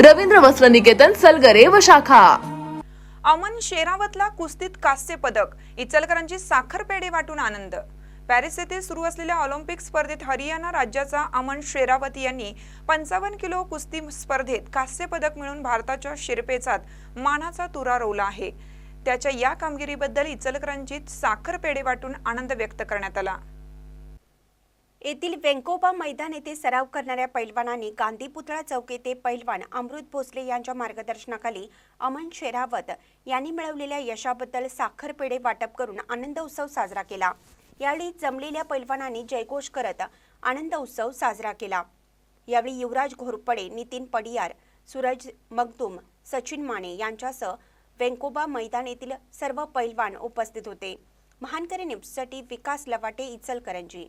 रवींद्र वस्त्र निकेतन सलगरे व शाखा. अमन शेरावतला कुस्तीत कांस्य पदक इचलकरांची साखर पेढे वाटून आनंद. पॅरिस येथे सुरू असलेल्या ऑलिम्पिक स्पर्धेत हरियाणा राज्याचा अमन शेरावत यांनी पंचावन्न किलो कुस्ती स्पर्धेत कांस्य पदक मिळवून भारताच्या शिरपेचात मानाचा तुरा रोवला आहे. त्याच्या या कामगिरीबद्दल इचलकरांची साखर पेढे वाटून आनंद व्यक्त करण्यात आला. येथील वेंकोबा मैदान येथे सराव करणाऱ्या पैलवानांनी गांधी पुतळा चौक येथे पैलवान अमृत भोसले यांच्या मार्गदर्शनाखाली अमन शेरावत यांनी मिळवलेल्या यशाबद्दल साखर पेढे वाटप करून आनंद उत्सव साजरा केला. यावेळी जमलेल्या पैलवानांनी जयघोष करत आनंद उत्सव साजरा केला. यावेळी युवराज घोरपडे नितीन पडियार सूरज मगदूम सचिन माने यांच्यासह वेंकोबा मैदान येथील सर्व पैलवान उपस्थित होते. महानकरी न्यूजसाठी विकास लवाटे इचलकरंजी.